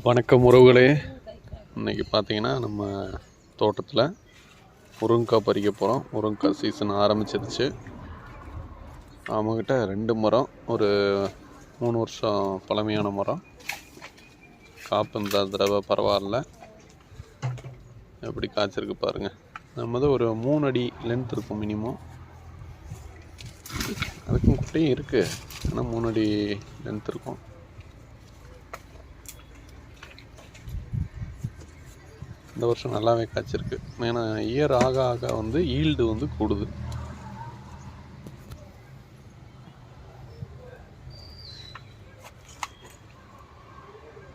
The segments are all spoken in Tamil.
வணக்கம் உறவுகளே. இன்னைக்கு பார்த்தீங்கன்னா நம்ம தோட்டத்தில் முருங்கைக்காய் பறிக்க போகிறோம் முருங்கைக்காய் சீசன் ஆரம்பிச்சிருச்சு. அவங்கக்கிட்ட ரெண்டு மரம் ஒரு மூணு வருஷம் பழமையான மரம். காப்பு இந்த தடவை பரவாயில்ல. எப்படி காய்ச்சிருக்கு பாருங்கள் நம்மது ஒரு மூணு அடி லென்த் இருக்கும் மினிமம் அதுக்கும் குட்டையும் இருக்குது ஆனால் மூணு அடி லென்த் இருக்கும். இந்த வருஷம் நல்லாவே காய்ச்சிருக்கு. ஏன்னா இயர் ஆக ஆக வந்து ஈல்டு வந்து கூடுது.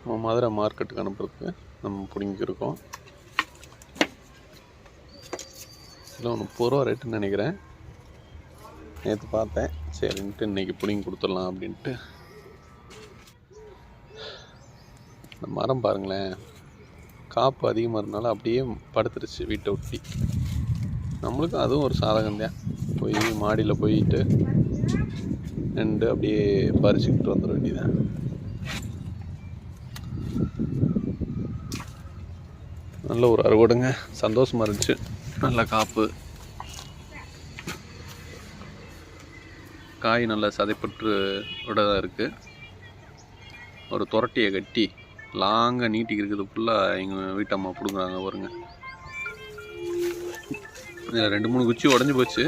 நம்ம மதுரை மார்க்கெட்டுக்கு அனுப்புறதுக்கு நம்ம பிடிங்கிருக்கோம் இல்லை முப்பது ரூபா ரேட்டுன்னு நினைக்கிறேன். நேற்று பார்த்தேன். சரின்ட்டு இன்னைக்கு பிடிங்கி கொடுத்துடலாம் அப்படின்ட்டு. இந்த மரம் பாருங்களேன். காப்பு அதிகமாக இருந்தனால அப்படியே படுத்துருச்சு வீட்டை ஒட்டி. நம்மளுக்கும் அதுவும் ஒரு சாதகம் தான் போய் மாடியில் போயிட்டு நின்று அப்படியே பறிச்சுக்கிட்டு வந்துட வேண்டியதான் நல்ல ஒரு அறுவடைங்க. சந்தோஷமா இருந்துச்சு. நல்ல காப்பு. காய் நல்லா சதைப்பற்று விடதான் இருக்குது ஒரு துரட்டியை கட்டி லாங்காக நீட்டிக்கு இருக்குது ஃபுல்லாக எங்கள் வீட்டம்மா பிடுங்குறாங்க பாருங்க. இதில் ரெண்டு மூணு குச்சி உடஞ்சி போச்சு.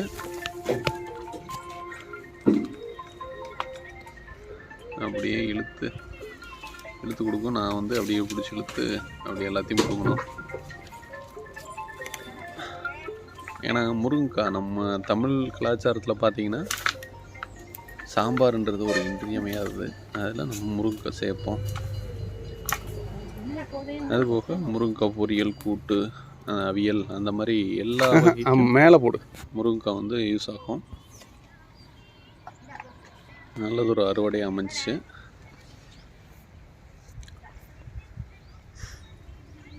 அப்படியே இழுத்து இழுத்து கொடுக்கும். நான் வந்து அப்படியே பிடிச்சி இழுத்து அப்படியே எல்லாத்தையும் பிடுங்கணும். ஏன்னா முருங்கைக்காய் நம்ம தமிழ் கலாச்சாரத்தில் பார்த்தீங்கன்னா சாம்பார்ன்றது ஒரு இன்றியமையாதது. அதில் நம்ம முருங்கைக்காய் சேர்ப்போம் அது போக முருங்கைக்காய் பொரியல் கூட்டு அவியல் அந்த மாதிரி எல்லா மேலே போடு. முருங்கைக்காய் வந்து யூஸ் ஆகும். நல்லதொரு அறுவடை அமைஞ்சிச்சு.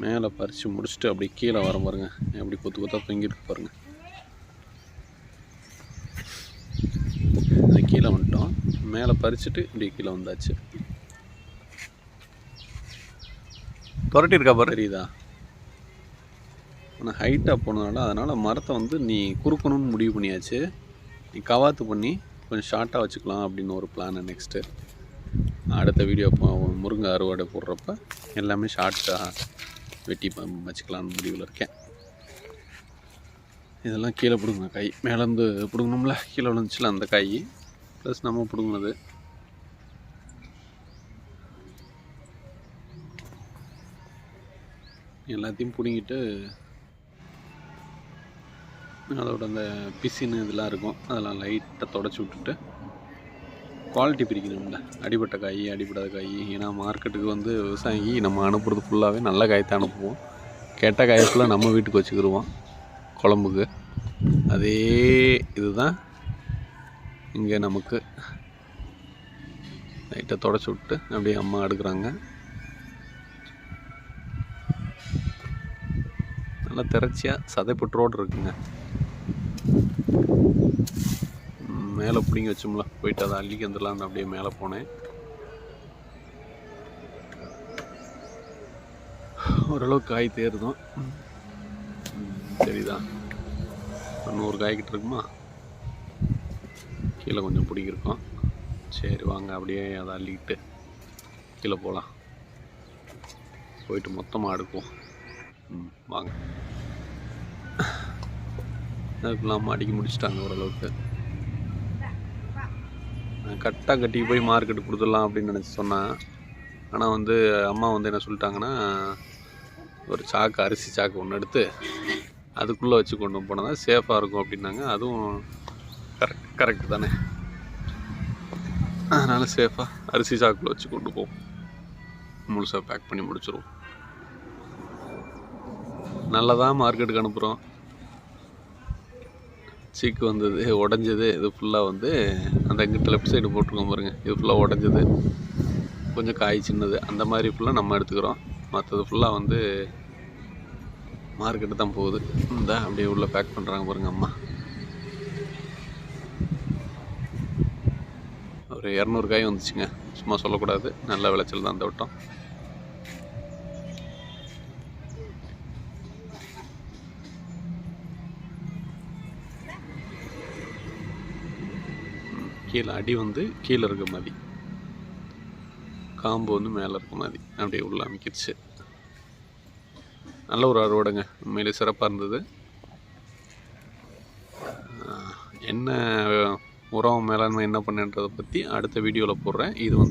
மேலே பறித்து முடிச்சுட்டு அப்படியே கீழே வர பாருங்க. எப்படி கொத்து கொத்தா தொங்கிருக்கு பாருங்க. கீழே வந்துட்டோம். மேலே பறிச்சுட்டு இப்படி கீழே வந்தாச்சு. புரட்டி இருக்கா பாரு. தெரியுதா? ஆனால் ஹைட்டாக போனதுனால அதனால் மரத்தை வந்து நீ குறுக்கணும்னு முடிவு பண்ணியாச்சு. நீ கவாத்து பண்ணி கொஞ்சம் ஷார்ட்டாக வச்சுக்கலாம் அப்படின்னு ஒரு பிளானு நெக்ஸ்ட்டு அடுத்த வீடியோ முருங்கை அறுவடை போடுறப்ப எல்லாமே ஷார்ட்டாக வெட்டி வச்சுக்கலான்னு வச்சுக்கலாம்னு முடிவில் இருக்கேன். இதெல்லாம் கீழே பிடுங்க காய் மேலேருந்து பிடுங்கணும்ல. கீழே விழுந்துச்சுல அந்த காய் ப்ளஸ் நம்ம பிடுங்கினது. எல்லாத்தையும் பிடுங்கிட்டு அதோட அந்த பிசின்னு இதெல்லாம் இருக்கும். அதெல்லாம் லைட்டாக தொடச்சி விட்டுட்டு குவாலிட்டி பிரிக்கணும்ல. அடிபட்ட காய் அடிபடாத காய். ஏன்னா மார்க்கெட்டுக்கு வந்து விவசாயி நம்ம அனுப்புறது ஃபுல்லாகவே நல்ல காயத்தை அனுப்புவோம். கெட்ட காயை ஃபுல்லாக நம்ம வீட்டுக்கு வச்சுக்கிடுவோம் குழம்புக்கு. அதே இதுதான் இங்கே நமக்கு. லைட்டாக தொடச்சி விட்டு அப்படியே அம்மா எடுக்கிறாங்க நல்லா திரட்சியாக ரோடு இருக்குங்க. மேலே பிடிங்கி வச்சோம்ல போயிட்டு அதை அள்ளிக்கு வந்துடலான்னு அப்படியே மேலே போனேன். ஓரளவுக்கு காய் தேருதும் சரிதான் சரிதா நூறு காய்கிட்ட இருக்குமா? கீழே கொஞ்சம் பிடிக்கிருக்கோம் சரி வாங்க அப்படியே அதை அள்ளிக்கிட்டு கீழே போகலாம். போயிட்டு மொத்தமாக அடுக்குவோம். வாங்க. அதுக்கெல்லாம் அடிக்க முடிச்சிட்டாங்க ஓரளவுக்கு. கரெக்டாக கட்டி போய் மார்க்கெட்டு கொடுத்துடலாம் அப்படின்னு நினச்சி சொன்னேன். ஆனால் வந்து அம்மா வந்து என்ன சொல்லிட்டாங்கன்னா ஒரு சாக்கு அரிசி சாக்கு ஒன்று எடுத்து அதுக்குள்ளே வச்சு கொண்டு போனால் சேஃபாக இருக்கும் அப்படின்னாங்க. அதுவும் கரெக்ட் கரெக்ட் தானே. அதனால் சேஃபாக அரிசி சாக்குள்ளே வச்சு கொண்டு போவோம். முழுசாக பேக் பண்ணி முடிச்சிருவோம். நல்லதாக மார்க்கெட்டுக்கு அனுப்புகிறோம் சீக்கு வந்தது உடஞ்சது இது ஃபுல்லாக வந்து அந்த எங்கிட்ட லெஃப்ட் சைடு போட்டிருக்கோம் பாருங்கள் இது ஃபுல்லாக உடஞ்சது. கொஞ்சம் காய் சின்னது. அந்த மாதிரி ஃபுல்லாக நம்ம எடுத்துக்கிறோம். மற்றது ஃபுல்லாக வந்து மார்க்கெட்டு தான் போகுது. இந்த அப்படியே உள்ளே பேக் பண்ணுறாங்க பாருங்கள் அம்மா. ஒரு இரநூறு காய் வந்துச்சுங்க. சும்மா சொல்லக்கூடாது. நல்ல விளைச்சல் தான் அந்த வட்டம். கீழே அடி வந்து கீழே இருக்க மாதிரி. காம்பு வந்து மேலே இருக்க மாதிரி. அப்படியே உள்ள அமைக்கிடுச்சு நல்ல ஒரு அறுவடைங்க. உண்மையிலே சிறப்பாக இருந்தது. என்ன உரம் மேலாண்மை என்ன பண்ணுன்றதை பற்றி அடுத்த வீடியோவில் போடுறேன். இது வந்து